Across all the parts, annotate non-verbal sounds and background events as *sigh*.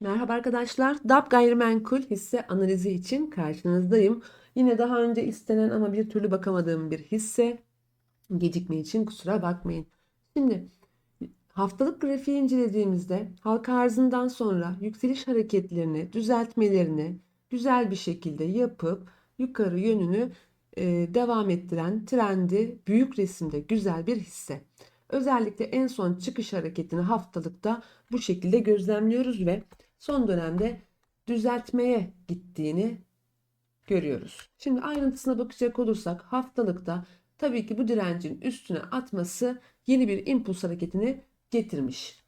Merhaba arkadaşlar. DAP Gayrimenkul hisse analizi için karşınızdayım. Yine daha önce istenen ama bir türlü bakamadığım bir hisse. Gecikme için kusura bakmayın. Şimdi haftalık grafiği incelediğimizde halka arzından sonra yükseliş hareketlerini, düzeltmelerini güzel bir şekilde yapıp yukarı yönünü e, devam ettiren trendi büyük resimde güzel bir hisse. Özellikle en son çıkış hareketini haftalıkta bu şekilde gözlemliyoruz ve son dönemde düzeltmeye gittiğini görüyoruz. Şimdi ayrıntısına bakacak olursak haftalıkta tabii ki bu direncin üstüne atması yeni bir impuls hareketini getirmiş.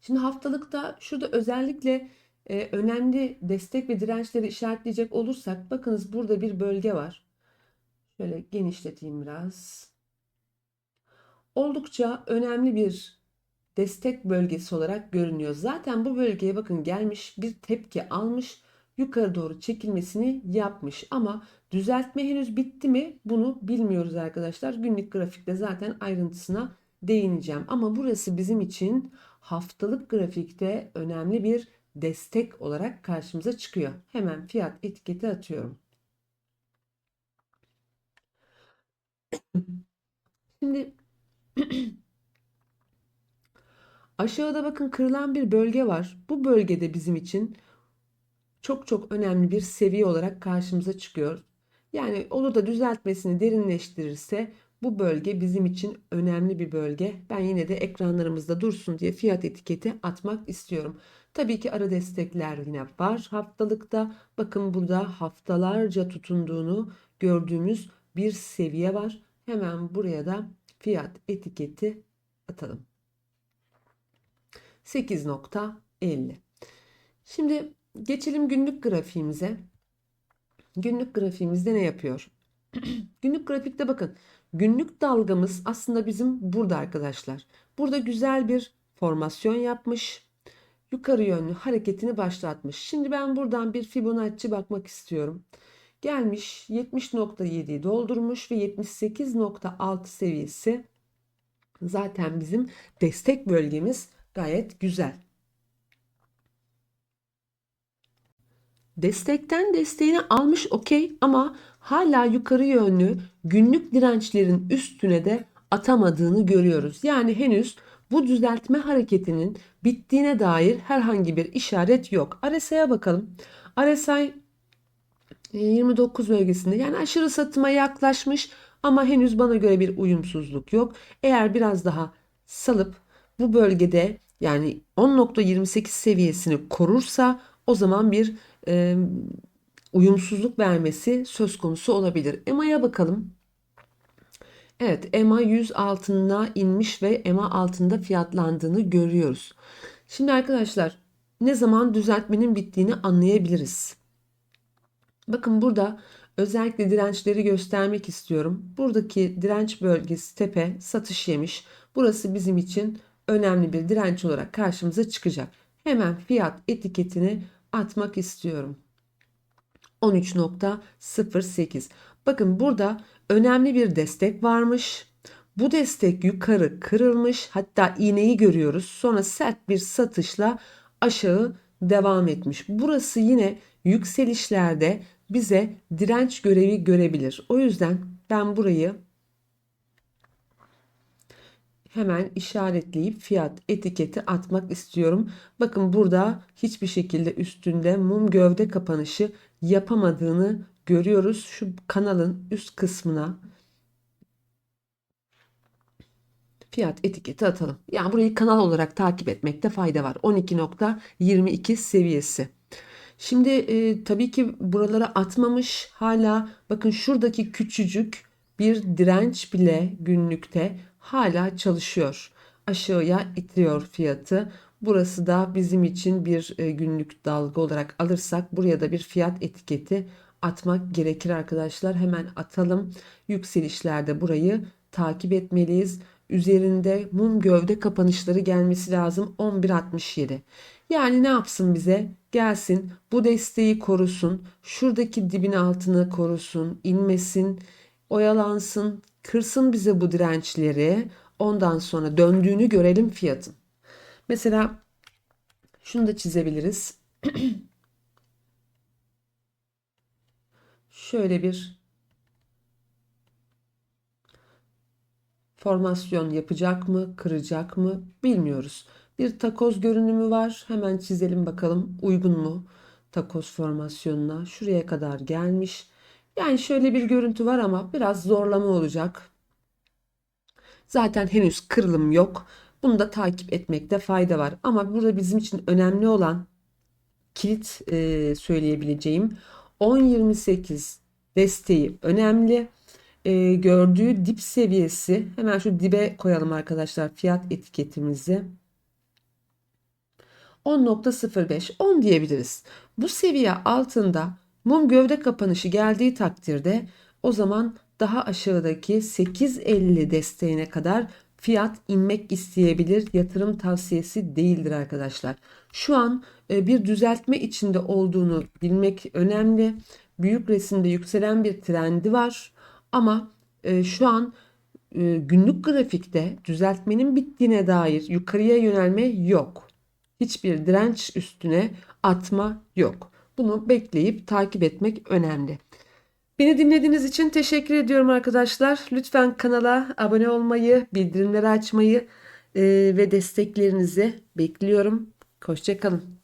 Şimdi haftalıkta şurada özellikle e, önemli destek ve dirençleri işaretleyecek olursak bakınız burada bir bölge var. Şöyle genişleteyim biraz. Oldukça önemli bir destek bölgesi olarak görünüyor. Zaten bu bölgeye bakın gelmiş bir tepki almış yukarı doğru çekilmesini yapmış ama düzeltme henüz bitti mi bunu bilmiyoruz arkadaşlar. Günlük grafikte zaten ayrıntısına değineceğim ama burası bizim için haftalık grafikte önemli bir destek olarak karşımıza çıkıyor. Hemen fiyat etiketi atıyorum. *clears throat* Şimdi *clears throat* Aşağıda bakın kırılan bir bölge var. Bu bölgede bizim için çok çok önemli bir seviye olarak karşımıza çıkıyor. Yani olur da düzeltmesini derinleştirirse bu bölge bizim için önemli bir bölge. Ben yine de ekranlarımızda dursun diye fiyat etiketi atmak istiyorum. Tabii ki ara destekler yine var haftalıkta. Bakın burada haftalarca tutunduğunu gördüğümüz bir seviye var. Hemen buraya da fiyat etiketi atalım. 8.50. Şimdi geçelim günlük grafiğimize. Günlük grafiğimizde ne yapıyor? *clears throat* günlük grafikte bakın. Günlük dalgamız aslında bizim burada arkadaşlar. Burada güzel bir formasyon yapmış. Yukarı yönlü hareketini başlatmış. Şimdi ben buradan bir Fibonacci bakmak istiyorum. Gelmiş 70.7'yi doldurmuş ve 78.6 seviyesi zaten bizim destek bölgemiz Gayet güzel. Destekten desteğini almış okey ama hala yukarı yönlü günlük dirençlerin üstüne de atamadığını görüyoruz. Yani henüz bu düzeltme hareketinin bittiğine dair herhangi bir işaret yok. RSI'ye bakalım. RSI 29 e, bölgesinde yani aşırı satıma yaklaşmış ama henüz bana göre bir uyumsuzluk yok. Eğer biraz daha salıp bu bölgede yani 10.28 seviyesini korursa o zaman bir e, uyumsuzluk vermesi söz konusu olabilir. EMA'ya bakalım. Evet EMA 100 altına inmiş ve EMA altında fiyatlandığını görüyoruz. Şimdi arkadaşlar ne zaman düzeltmenin bittiğini anlayabiliriz. Bakın burada özellikle dirençleri göstermek istiyorum. Buradaki direnç bölgesi tepe satış yemiş. Burası bizim için önemli bir direnç olarak karşımıza çıkacak. Hemen fiyat etiketini atmak istiyorum. 13.08. Bakın burada önemli bir destek varmış. Bu destek yukarı kırılmış. Hatta iğneyi görüyoruz. Sonra sert bir satışla aşağı devam etmiş. Burası yine yükselişlerde bize direnç görevi görebilir. O yüzden ben burayı hemen işaretleyip fiyat etiketi atmak istiyorum. Bakın burada hiçbir şekilde üstünde mum gövde kapanışı yapamadığını görüyoruz. Şu kanalın üst kısmına fiyat etiketi atalım. Yani burayı kanal olarak takip etmekte fayda var. 12.22 seviyesi. Şimdi e, tabii ki buralara atmamış hala bakın şuradaki küçücük bir direnç bile günlükte hala çalışıyor. Aşağıya itiyor fiyatı. Burası da bizim için bir e, günlük dalga olarak alırsak buraya da bir fiyat etiketi atmak gerekir arkadaşlar. Hemen atalım. Yükselişlerde burayı takip etmeliyiz. Üzerinde mum gövde kapanışları gelmesi lazım 11.67. Yani ne yapsın bize? Gelsin bu desteği korusun. Şuradaki dibin altını korusun. inmesin oyalansın, kırsın bize bu dirençleri. Ondan sonra döndüğünü görelim fiyatın. Mesela Şunu da çizebiliriz. *clears throat* Şöyle bir formasyon yapacak mı, kıracak mı bilmiyoruz. Bir takoz görünümü var. Hemen çizelim bakalım uygun mu takoz formasyonuna. Şuraya kadar gelmiş. Yani şöyle bir görüntü var ama biraz zorlama olacak. Zaten henüz kırılım yok. Bunu da takip etmekte fayda var. Ama burada bizim için önemli olan kilit e, söyleyebileceğim 10-28 desteği önemli. E, gördüğü dip seviyesi hemen şu dibe koyalım arkadaşlar fiyat etiketimizi. 10.05 10 diyebiliriz. Bu seviye altında mum gövde kapanışı geldiği takdirde o zaman daha aşağıdaki 8.50 desteğine kadar fiyat inmek isteyebilir. Yatırım tavsiyesi değildir arkadaşlar. Şu an e, bir düzeltme içinde olduğunu bilmek önemli. Büyük resimde yükselen bir trendi var ama e, şu an e, günlük grafikte düzeltmenin bittiğine dair yukarıya yönelme yok. Hiçbir direnç üstüne atma yok. Bunu bekleyip takip etmek önemli. Beni dinlediğiniz için teşekkür ediyorum arkadaşlar. Lütfen kanala abone olmayı, bildirimleri açmayı ve desteklerinizi bekliyorum. Hoşçakalın.